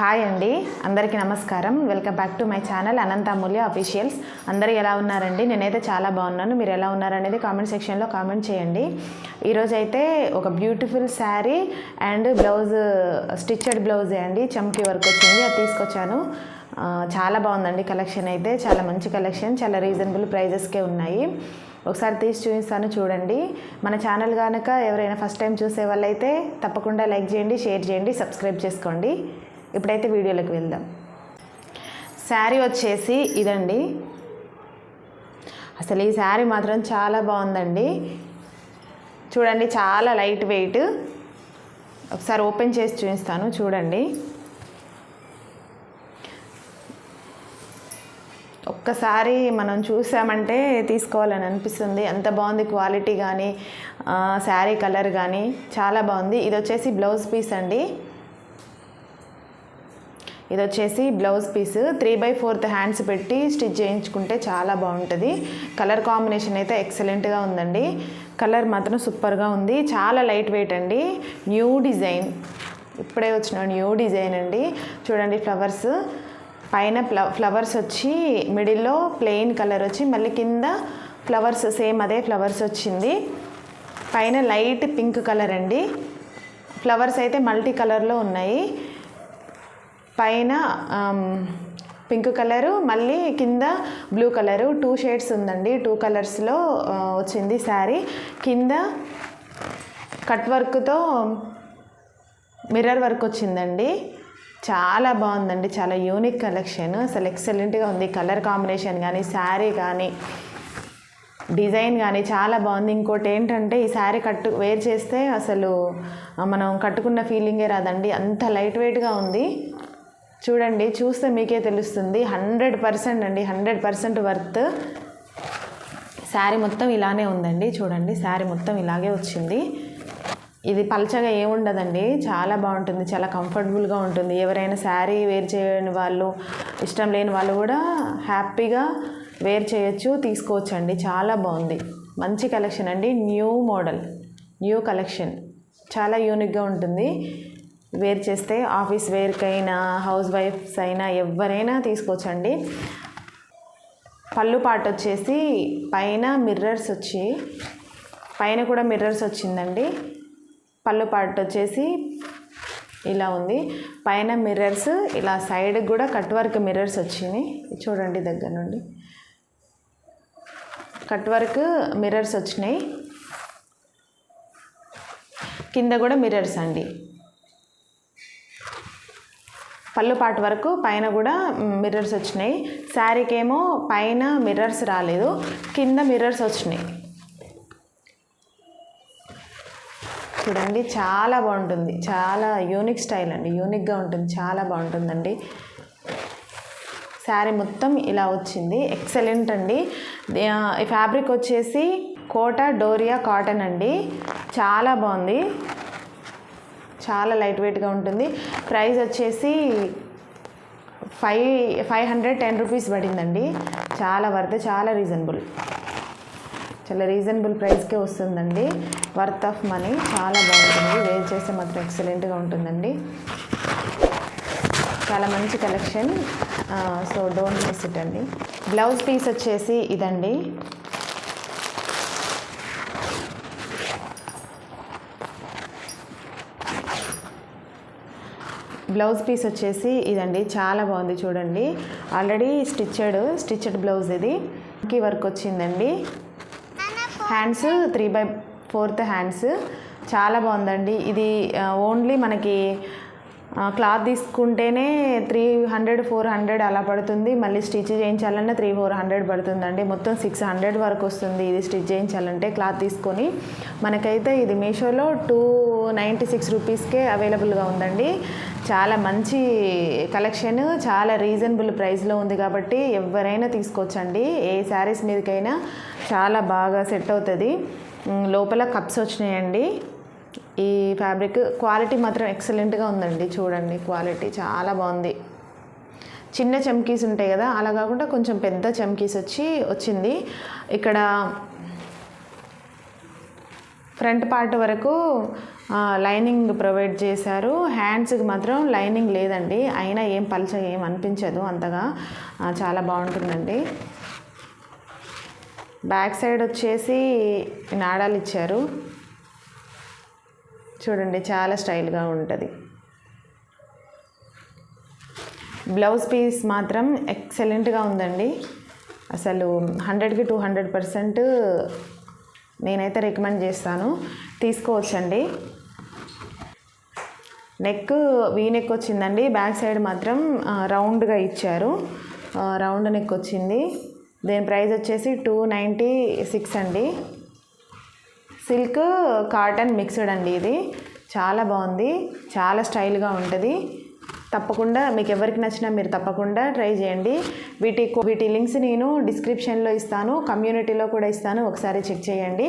Hi అండి. అందరికీ నమస్కారం. Welcome back to my channel Anantamulya officials. అందరూ ఎలా ఉన్నారండి? నేనైతే చాలా బాగున్నాను. మీరు ఎలా ఉన్నారనేది కామెంట్ సెక్షన్లో కామెంట్ చేయండి. ఈరోజు అయితే ఒక beautiful sari and blouse stitched బ్లౌజే అండి. చమ్కీ వర్క్ వచ్చింది. అది తీసుకొచ్చాను. చాలా బాగుందండి కలెక్షన్ అయితే. చాలా మంచి కలెక్షన్. చాలా రీజనబుల్ ప్రైజెస్కే ఉన్నాయి. ఒకసారి తీసి చూపిస్తాను చూడండి. మన ఛానల్ కనుక ఎవరైనా ఫస్ట్ టైం చూసే వాళ్ళైతే తప్పకుండా లైక్ చేయండి షేర్ చేయండి సబ్స్క్రైబ్ చేసుకోండి. ఇప్పుడైతే వీడియోలోకి వెళ్దాం శారీ వచ్చేసి ఇదండి. అసలు ఈ శారీ మాత్రం చాలా బాగుందండి. చూడండి చాలా లైట్ వెయిట్. ఒకసారి ఓపెన్ చేసి చూపిస్తాను చూడండి. ఒక్కసారి మనం చూసామంటే తీసుకోవాలని అనిపిస్తుంది. ఎంత బాగుంది క్వాలిటీ కానీ శారీ కలర్ కానీ చాలా బాగుంది. ఇది వచ్చేసి బ్లౌజ్ పీస్ అండి. ఇది వచ్చేసి blouse piece. Three by fourth hands పెట్టి స్టిచ్ చేయించుకుంటే చాలా బాగుంటుంది. కలర్ కాంబినేషన్ అయితే ఎక్సలెంట్గా ఉందండి. కలర్ మాత్రం సూపర్గా ఉంది. చాలా లైట్ వెయిట్ అండి. న్యూ డిజైన్ ఇప్పుడే వచ్చిన న్యూ డిజైన్ అండి. చూడండి ఫ్లవర్స్ పైన ఫ్ల ఫ్లవర్స్ వచ్చి మిడిల్లో ప్లెయిన్ కలర్ వచ్చి మళ్ళీ కింద ఫ్లవర్స్ సేమ్ అదే ఫ్లవర్స్ వచ్చింది. పైన లైట్ పింక్ కలర్ అండి. ఫ్లవర్స్ అయితే మల్టీ కలర్లో ఉన్నాయి. పైన పింక్ కలరు మళ్ళీ కింద బ్లూ కలరు. టూ షేడ్స్ ఉందండి. టూ కలర్స్లో వచ్చింది శారీ. కింద కట్ వర్క్తో మిర్రర్ వర్క్ వచ్చిందండి. చాలా బాగుందండి. చాలా యూనిక్ కలెక్షన్. అసలు ఎక్సలెంట్గా ఉంది. కలర్ కాంబినేషన్ కానీ శారీ కానీ డిజైన్ కానీ చాలా బాగుంది. ఇంకోటి ఏంటంటే ఈ శారీ కట్టు వేర్ చేస్తే అసలు మనం కట్టుకున్న ఫీలింగే రాదండి. అంత లైట్ వెయిట్గా ఉంది. చూడండి చూస్తే మీకే తెలుస్తుంది. హండ్రెడ్ పర్సెంట్ అండి హండ్రెడ్ పర్సెంట్ వర్త్. శారీ మొత్తం ఇలానే ఉందండి చూడండి. శారీ మొత్తం ఇలాగే వచ్చింది. ఇది పల్చగా ఏముండదండి చాలా బాగుంటుంది చాలా కంఫర్టబుల్గా ఉంటుంది. ఎవరైనా శారీ వేర్ చేయని వాళ్ళు ఇష్టం లేని వాళ్ళు కూడా హ్యాపీగా వేర్ చేయొచ్చు తీసుకోవచ్చు అండి చాలా బాగుంది. మంచి కలెక్షన్ అండి న్యూ మోడల్ న్యూ కలెక్షన్. చాలా యూనిక్గా ఉంటుంది. వేర్ చేస్తే ఆఫీస్ వేర్కైనా హౌస్ వైఫ్స్ అయినా ఎవరైనా తీసుకోవచ్చండి. పళ్ళు పాట వచ్చేసి పైన మిర్రర్స్ వచ్చి పైన కూడా మిర్రర్స్ వచ్చిందండి. పళ్ళు పాట వచ్చేసి ఇలా ఉంది. పైన మిర్రర్స్ ఇలా సైడ్ కూడా కట్ వర్క్ మిర్రర్స్ వచ్చినాయి. చూడండి దగ్గర నుండి. కట్ వర్క్ మిర్రర్స్ వచ్చినాయి. కింద కూడా మిర్రర్స్ అండి. పళ్ళు పాటు వరకు పైన కూడా మిర్రర్స్ వచ్చినాయి. శారీకి ఏమో పైన మిర్రర్స్ రాలేదు. కింద మిర్రర్స్ వచ్చినాయి. చూడండి చాలా బాగుంటుంది. చాలా యూనిక్ స్టైల్ అండి. యూనిక్గా ఉంటుంది. చాలా బాగుంటుందండి. శారీ మొత్తం ఇలా వచ్చింది. ఎక్సలెంట్ అండి. ఫ్యాబ్రిక్ వచ్చేసి కోట డోరియా కాటన్ అండి. చాలా బాగుంది. చాలా లైట్ వెయిట్గా ఉంటుంది. ప్రైస్ వచ్చేసి five five hundred ten rupees పడిందండి. చాలా వర్త్ చాలా రీజనబుల్ చాలా రీజనబుల్ ప్రైస్కే వస్తుందండి. వర్త్ ఆఫ్ మనీ చాలా బాగుంటుంది. వేర్ చేస్తే మాత్రం ఎక్సలెంట్గా ఉంటుందండి. చాలా మంచి collection so don't miss it అండి. బ్లౌజ్ పీస్ వచ్చేసి ఇదండి. బ్లౌజ్ పీస్ వచ్చేసి ఇదండి చాలా బాగుంది చూడండి. ఆల్రెడీ స్టిచ్డ్ స్టిచ్డ్ బ్లౌజ్ ఇది. కీ వర్క్ వచ్చిందండి. Hands three by fourth hands చాలా బాగుందండి. ఇది uh, ఓన్లీ మనకి uh, క్లాత్ తీసుకుంటేనే త్రీ హండ్రెడ్ ఫోర్ హండ్రెడ్ అలా పడుతుంది. మళ్ళీ స్టిచ్ చేయించాలన్నా త్రీ ఫోర్ హండ్రెడ్ పడుతుందండి. మొత్తం సిక్స్ హండ్రెడ్ వరకు వస్తుంది ఇది స్టిచ్ చేయించాలంటే క్లాత్ తీసుకొని. మనకైతే ఇది మీషోలో టూ నైంటీ సిక్స్ రూపీస్కే అవైలబుల్గా ఉందండి. చాలా మంచి కలెక్షన్ చాలా రీజనబుల్ ప్రైస్లో ఉంది కాబట్టి ఎవరైనా తీసుకోవచ్చండి. ఏ శారీస్ మీదకైనా చాలా బాగా సెట్ అవుతుంది. లోపల కప్స్ వచ్చినాయండి. ఈ ఫ్యాబ్రిక్ క్వాలిటీ మాత్రం ఎక్సలెంట్గా ఉందండి. చూడండి క్వాలిటీ చాలా బాగుంది. చిన్న చమ్కీస్ ఉంటాయి కదా అలా కాకుండా కొంచెం పెద్ద చమ్కీస్ వచ్చి వచ్చింది. ఇక్కడ ఫ్రంట్ పార్ట్ వరకు లైనింగ్ ప్రొవైడ్ చేశారు. హ్యాండ్స్కి మాత్రం లైనింగ్ లేదండి. అయినా ఏం పలచ ఏం అనిపించదు అంతగా. చాలా బాగుంటుందండి. బ్యాక్ సైడ్ వచ్చేసి నాడాలు ఇచ్చారు. చూడండి చాలా స్టైల్గా ఉంటుంది. బ్లౌజ్ పీస్ మాత్రం ఎక్సలెంట్గా ఉందండి. అసలు హండ్రెడ్కి టూ హండ్రెడ్ పర్సెంట్ నేనైతే రికమెండ్ చేస్తాను. తీసుకోవచ్చండి. నెక్ వీ నెక్ వచ్చిందండి. బ్యాక్ సైడ్ మాత్రం రౌండ్గా ఇచ్చారు. రౌండ్ నెక్ వచ్చింది. దీని ప్రైస్ వచ్చేసి టూ నైంటీ సిక్స్ అండి. సిల్క్ కాటన్ మిక్స్డ్ అండి ఇది. చాలా బాగుంది. చాలా స్టైల్గా ఉంటుంది. తప్పకుండా మీకు ఎవరికి నచ్చినా మీరు తప్పకుండా ట్రై చేయండి. వీటి వీటి లింక్స్ నేను డిస్క్రిప్షన్లో ఇస్తాను. కమ్యూనిటీలో కూడా ఇస్తాను. ఒకసారి చెక్ చేయండి.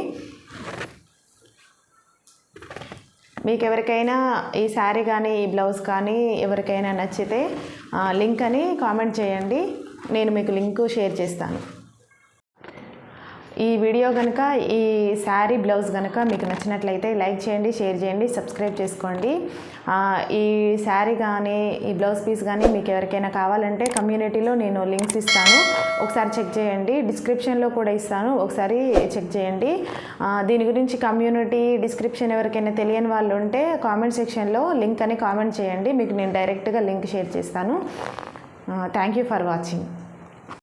మీకు ఎవరికైనా ఈ శారీ కానీ ఈ బ్లౌజ్ కానీ ఎవరికైనా నచ్చితే లింక్ అని కామెంట్ చేయండి. నేను మీకు లింక్ షేర్ చేస్తాను. ఈ వీడియో కనుక ఈ శారీ బ్లౌజ్ కనుక మీకు నచ్చినట్లయితే లైక్ చేయండి షేర్ చేయండి సబ్స్క్రైబ్ చేసుకోండి. ఈ శారీ కానీ ఈ బ్లౌజ్ పీస్ కానీ మీకు ఎవరికైనా కావాలంటే కమ్యూనిటీలో నేను లింక్స్ ఇస్తాను. ఒకసారి చెక్ చేయండి. డిస్క్రిప్షన్లో కూడా ఇస్తాను. ఒకసారి చెక్ చేయండి. దీని గురించి కమ్యూనిటీ డిస్క్రిప్షన్ ఎవరికైనా తెలియని వాళ్ళు ఉంటే కామెంట్ సెక్షన్లో లింక్ అని కామెంట్ చేయండి. మీకు నేను డైరెక్ట్గా లింక్ షేర్ చేస్తాను. Thank you for watching.